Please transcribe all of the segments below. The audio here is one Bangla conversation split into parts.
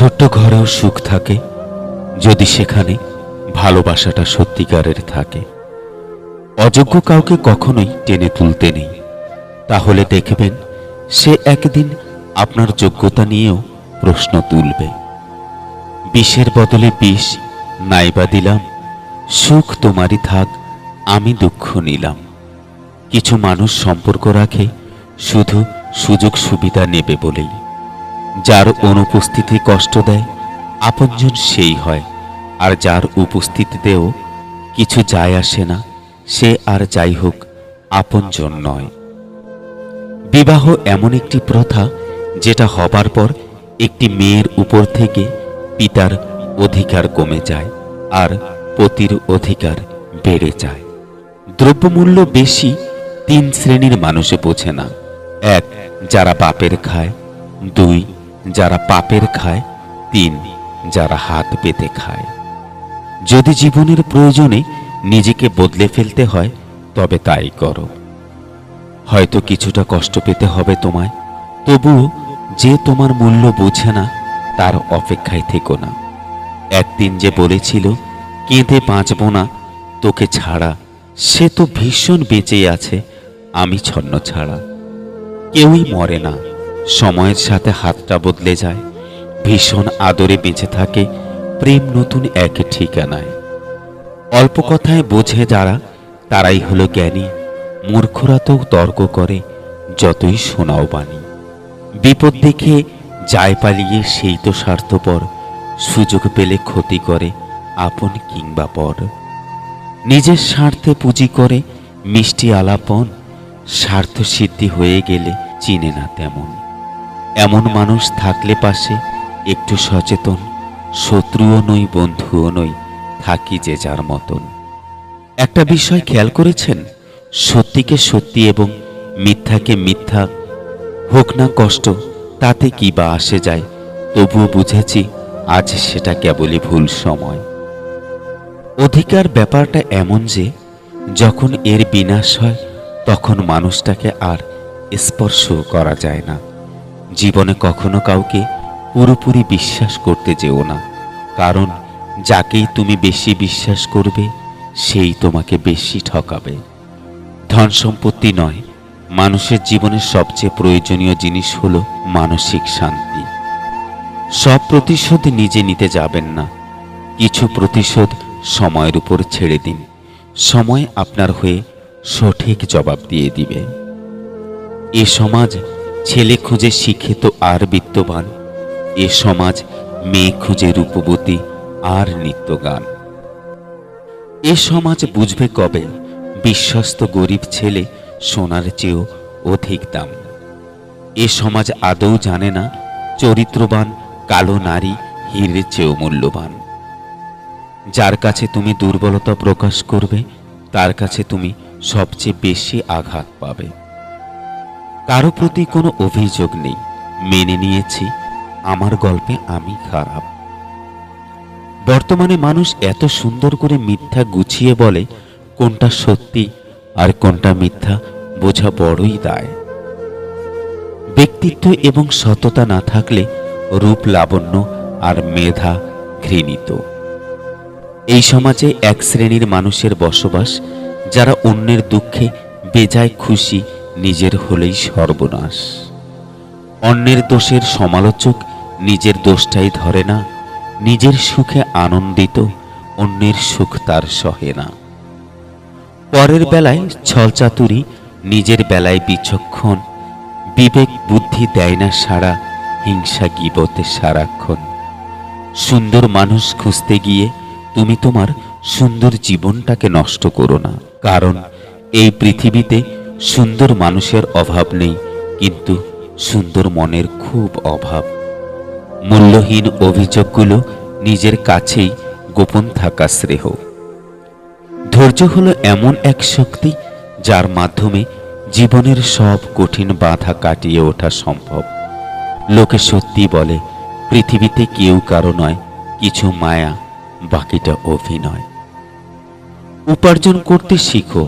ছোট্ট ঘরেও সুখ থাকে যদি সেখানে ভালোবাসাটা সত্যিকারের থাকে। অযোগ্য কাউকে কখনোই টেনে তুলতে নেই। তাহলে দেখবেন সে একদিন আপনার যোগ্যতা নিয়েও প্রশ্ন তুলবে। বিষের বদলে বিষ নাইবা দিলাম, সুখ তোমারই থাক, আমি দুঃখ নিলাম। কিছু মানুষ সম্পর্ক রাখে, শুধু সুযোগ সুবিধা নেবে বলেই। যার অনুপস্থিতি কষ্ট দেয়, আপনজন সেই হয়। আর যার উপস্থিতিতেও কিছু যায় আসে না, সে আর যাই হোক, আপনজন নয়। বিবাহ এমন একটি প্রথা, যেটা হবার পর একটি মেয়ের উপর থেকে পিতার অধিকার কমে যায় আর পতির অধিকার বেড়ে যায়। দ্রব্যমূল্য বেশি তিন শ্রেণির মানুষে বোঝে না। এক, যারা বাপের খায়। দুই যারা পাপের খায়, তিন যারা হাত পেতে খায়। যদি জীবনের প্রয়োজনে নিজেকে বদলে ফেলতে হয়, তবে তাই করো। হয়তো কিছুটা কষ্ট পেতে হবে তোমায়, তবুও যে তোমার মূল্য বোঝে না, তার অপেক্ষায় থেকো না। একদিন যে বলেছিল, কেঁদে বাঁচব না, তোকে ছাড়া, সে তো ভীষণ বেঁচে আছে, আমি ছন্ন ছাড়া। কেউই মরে না। সময়ের সাথে হাতটা বদলে যায়। ভীষণ আদরে বেঁচে থাকে প্রেম নতুন এক ঠিকানায়। অল্প কথায় বোঝে যারা, তারাই হলো জ্ঞানী। মূর্খরা তো তর্ক করে, যতই শোনাও বাণী। বিপদ দেখে যায় পালিয়ে সেই তো স্বার্থপর, সুযোগ পেলে ক্ষতি করে আপন কিংবা পর। নিজের স্বার্থে পুঁজি করে মিষ্টি আলাপন, স্বার্থ সিদ্ধি হয়ে গেলে চিনে না তেমন। এমন মানুষ থাকলে পাশে একটু সচেতন, শত্রুও নই, বন্ধুও নই, থাকি যে যার মতন। একটা বিষয় খেয়াল করেছেন? সত্যিকে সত্যি এবং মিথ্যাকে মিথ্যা, হোক না কষ্ট, তাতে কি বা আসে যায়, তবুও বুঝেছি আজ সেটা কেবলই ভুল সময়। অধিকার ব্যাপারটা এমন যে, যখন এর বিনাশ হয়, তখন মানুষটাকে আর স্পর্শ করা যায় না। জীবনে কখনো কাউকে পুরোপুরি বিশ্বাস করতে যেও না। কারণ যাকেই তুমি বেশি বিশ্বাস করবে, সেই তোমাকে বেশি ঠকাবে। ধন সম্পত্তি নয়, মানুষের জীবনের সবচেয়ে প্রয়োজনীয় জিনিস হল মানসিক শান্তি। সব প্রতিশোধ নিজে নিতে যাবেন না। কিছু প্রতিশোধ সময়ের উপর ছেড়ে দিন। সময় আপনার হয়ে সঠিক জবাব দিয়ে দিবে। এ সমাজ ছেলে খুঁজে শিক্ষিত আর বিত্তবান। এ সমাজ মেয়ে খুঁজে রূপবতী, আর নিত্যগান। এ সমাজ বুঝবে কবে বিশ্বস্ত গরিব ছেলে সোনার চেয়েও অধিক দাম। এ সমাজ আদৌ জানে না চরিত্রবান কালো নারী হীরের চেয়েও মূল্যবান। যার কাছে তুমি দুর্বলতা প্রকাশ করবে, তার কাছে তুমি সবচেয়ে বেশি আঘাত পাবে। কারও প্রতি কোনো অভিযোগ নেই। মেনে নিয়েছি, আমার গল্পে আমি খারাপ। বর্তমানে মানুষ এত সুন্দর করে মিথ্যা গুছিয়ে বলে, কোনটা সত্যি আর কোনটা মিথ্যা বোঝা বড়ই দায়। ব্যক্তিত্ব এবং সততা না থাকলে রূপ লাবণ্য আর মেধা ঘৃণিত। এই সমাজে এক শ্রেণির মানুষের বসবাস, যারা অন্যের দুঃখে বেজায় খুশি নিজের হলেই সর্বনাশ। অন্যের দোষের সমালোচক নিজের দোষটাই ধরে না, নিজের সুখে আনন্দিত অন্যের সুখ তার সহে না। পরের বেলায় ছলচাতুরি নিজের বেলায় বিচক্ষণ, বিবেক বুদ্ধি দেয় না সারা হিংসা গিবতে সারাক্ষণ। সুন্দর মানুষ খুঁজতে গিয়ে তুমি তোমার সুন্দর জীবনটাকে নষ্ট করো না, কারণ এই পৃথিবীতে সুন্দর মানুষের অভাব নেই, কিন্তু সুন্দর মনের খুব অভাব। মূল্যহীন অভিযোগগুলো নিজের কাছেই গোপন থাকা শ্রেহ ধৈর্য হলো এমন এক শক্তি যার মাধ্যমে জীবনের সব কঠিন বাধা কাটিয়ে ওঠা সম্ভব। লোকে সত্যি বলে, পৃথিবীতে কেউ কারও নয়, কিছু মায়া, বাকিটা অভিনয়। উপার্জন করতে শিখো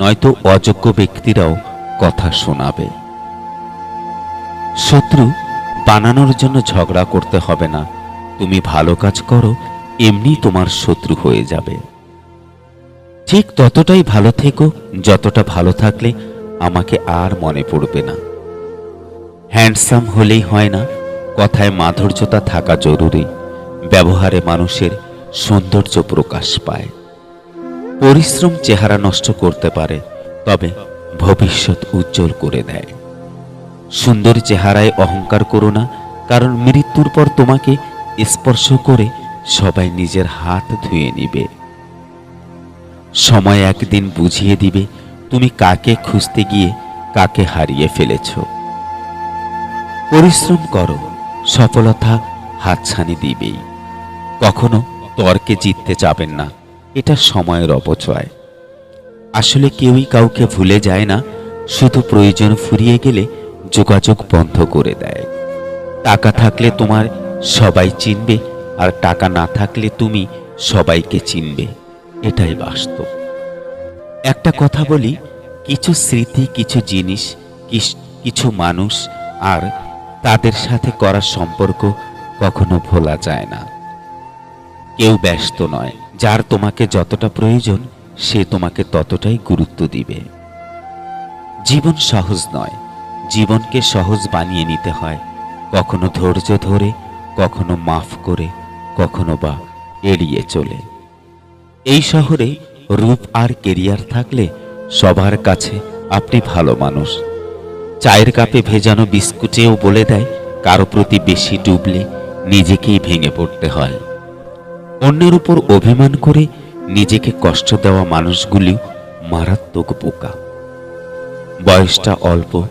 নয়তো অযোগ্য ব্যক্তিরাও কথা শোনাবে। শত্রু বানানোর জন্য ঝগড়া করতে হবে না। তুমি ভালো কাজ করো, এমনি তোমার শত্রু হয়ে যাবে। ঠিক ততটাই ভালো থেকো, যতটা ভালো থাকলে আমাকে আর মনে পড়বে না। হ্যান্ডসাম হলেই হয় না, কথায় মাধুর্যতা থাকা জরুরি। ব্যবহারে মানুষের সৌন্দর্য প্রকাশ পায়। পরিশ্রম চেহারা নষ্ট করতে পারে, তবে ভবিষ্যৎ উজ্জ্বল করে দেয়। সুন্দর চেহারায় অহংকার করো না, কারণ মৃত্যুর পর তোমাকে স্পর্শ করে সবাই নিজের হাত ধুয়ে নিবে। সময় একদিন বুঝিয়ে দিবে তুমি কাকে খুঁজতে গিয়ে কাকে হারিয়ে ফেলেছ। পরিশ্রম করো, সফলতা হাতছানি দিবেই। কখনো তর্কে জিততে যাবেন না এটা সময়ের অপচয়। আসলে কেউই কাউকে ভুলে যায় না, শুধু প্রয়োজন ফুরিয়ে গেলে যোগাযোগ বন্ধ করে দেয়। টাকা থাকলে তোমার সবাই চিনবে আর টাকা না থাকলে তুমি সবাইকে চিনবে। এটাই বাস্তব। একটা কথা বলি, কিছু স্মৃতি, কিছু জিনিস কিছু মানুষ আর তাদের সাথে করা সম্পর্ক কখনো ভোলা যায় না। কেউ ব্যস্ত নয়। যার তোমাকে যতটা প্রয়োজন, সে তোমাকে ততটাই গুরুত্ব দিবে। জীবন সহজ নয়। জীবনকে সহজ বানিয়ে নিতে হয়। কখনো ধৈর্য ধরে, কখনো মাফ করে, কখনো বা এড়িয়ে চলে। এই শহরে রূপ আর কেরিয়ার থাকলে সবার কাছে আপনি ভালো মানুষ। চায়ের কাপে ভেজানো বিস্কুটেও বলে দেয়, কারও প্রতি বেশি ডুবলে নিজেকেই ভেঙে পড়তে হয়। অন্যের উপর অভিমান করে নিজেকে কষ্ট দেওয়া মানুষগুলি মারাত্মক বোকা। বয়সটা অল্প,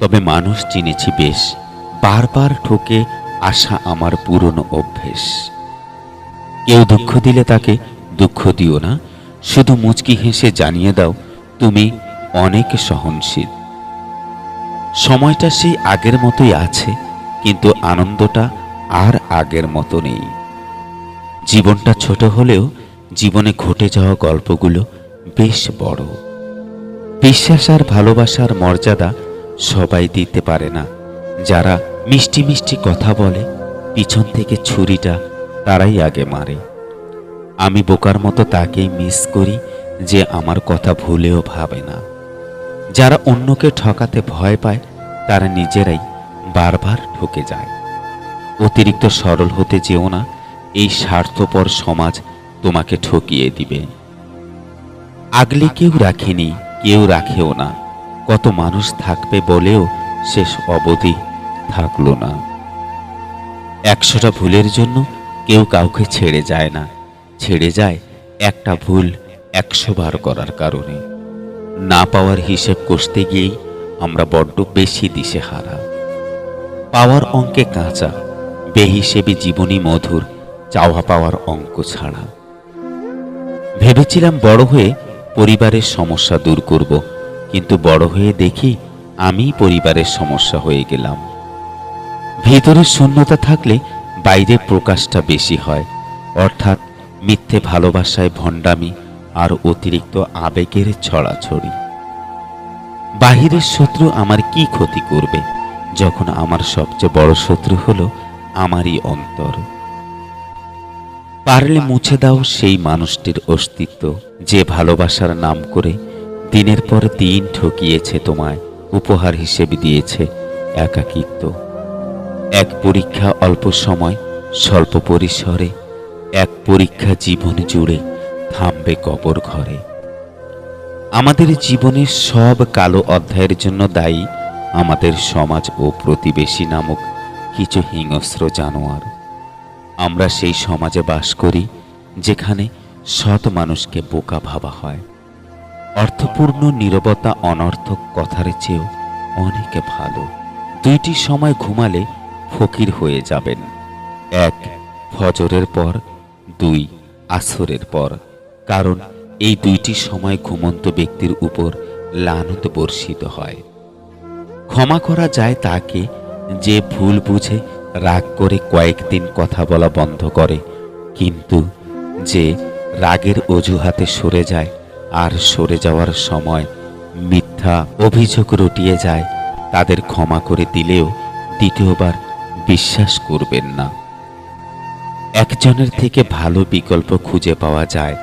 তবে মানুষ চিনেছি বেশ। বারবার ঠকে আসা আমার পুরনো অভ্যেস। কেউ দুঃখ দিলে তাকে দুঃখ দিও না, শুধু মুচকি হেসে জানিয়ে দাও, তুমি অনেক সহনশীল। সময়টা সেই আগের মতোই আছে, কিন্তু আনন্দটা আর আগের মতো নেই। জীবনটা ছোট হলেও জীবনে ঘটে যাওয়া গল্পগুলো বেশ বড়। বিশ্বাস আর ভালোবাসার মর্যাদা সবাই দিতে পারে না। যারা মিষ্টি মিষ্টি কথা বলে, পিছন থেকে ছুরিটা তারাই আগে মারে। আমি বোকার মতো তাকেই মিস করি যে আমার কথা ভুলেও ভাবে না। যারা অন্যকে ঠকাতে ভয় পায়, তারা নিজেরাই বারবার ঠকে যায়। অতিরিক্ত সরল হতে যেও না এই স্বার্থপর সমাজ তোমাকে ঠকিয়ে দিবে। আগলে কেউ রাখেনি, কেউ রাখেও না। কত মানুষ থাকবে বলেও শেষ অবধি থাকল না। একশোটা ভুলের জন্য কেউ কাউকে ছেড়ে যায় না। ছেড়ে যায় একটা ভুল একশো বার করার কারণে। না পাওয়ার হিসেব কষতে গিয়েই আমরা বড্ড বেশি দিশে হারা পাওয়ার অঙ্কে কাঁচা, বেহিসেবে জীবনী মধুর। চাওয়া পাওয়ার অঙ্ক ছাড়া। ভেবেছিলাম বড় হয়ে পরিবারের সমস্যা দূর করব, কিন্তু বড় হয়ে দেখি আমি পরিবারের সমস্যা হয়ে গেলাম। ভেতরের শূন্যতা থাকলে বাইরে প্রকাশটা বেশি হয়, অর্থাৎ মিথ্যে ভালোবাসায় ভণ্ডামি আর অতিরিক্ত আবেগের ছড়াছড়ি। বাহিরের শত্রু আমার কি ক্ষতি করবে, যখন আমার সবচেয়ে বড় শত্রু হলো আমারই অন্তর? পারলে মুছে দাও সেই মানুষটির অস্তিত্ব, যে ভালোবাসার নাম করে দিনের পর দিন ঠকিয়েছে তোমায়, উপহার হিসেবে দিয়েছে একাকিত্ব। এক পরীক্ষা অল্প সময়, স্বল্প পরিসরে, এক পরীক্ষা জীবন জুড়ে থামবে কবর ঘরে। আমাদের জীবনের সব কালো অধ্যায়ের জন্য দায়ী আমাদের সমাজ ও প্রতিবেশী নামক কিছু হিংস্র জানোয়ার। আমরা সেই সমাজে বাস করি, যেখানে সৎ মানুষকে বোকা ভাবা হয়। অর্থপূর্ণ, নীরবতা, অনর্থক কথার চেয়েও অনেক ভালো। দুইটি সময় ঘুমালে ফকির হয়ে যাবেন। এক, ফজরের পর, দুই, আসরের পর। কারণ এই দুইটি সময় ঘুমন্ত ব্যক্তির উপর লানত বর্ষিত হয়। ক্ষমা করা যায় তাকে যে ভুল বুঝে রাগ করে কয়েকদিন কথা বলা বন্ধ করে। কিন্তু যে রাগের অজুহাতে সরে যায় আর সরে যাওয়ার সময় মিথ্যা অভিযোগ রটিয়ে যায়, তাদের ক্ষমা করে দিলেও দ্বিতীয়বার বিশ্বাস করবেন না। একজনের থেকে ভালো বিকল্প খুঁজে পাওয়া যায়,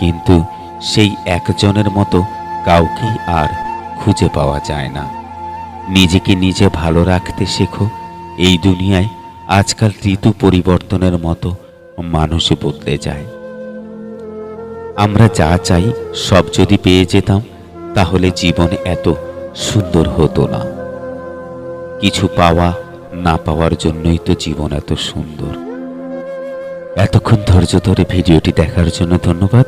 কিন্তু সেই একজনের মতো কাউকেই আর খুঁজে পাওয়া যায় না। নিজেকে নিজে ভালো রাখতে শেখো এই দুনিয়ায় আজকাল ঋতু পরিবর্তনের মতো মানুষ বদলে যায়। আমরা যা চাই, সব যদি পেয়ে যেতাম, তাহলে জীবন এত সুন্দর হতো না। কিছু পাওয়া, না পাওয়ার জন্যই তো জীবন এত সুন্দর। এতক্ষণ ধৈর্য ধরে ভিডিওটি দেখার জন্য ধন্যবাদ।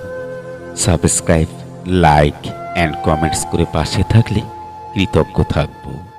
সাবস্ক্রাইব, লাইক অ্যান্ড কমেন্টস করে পাশে থাকলে কৃতজ্ঞ থাকব।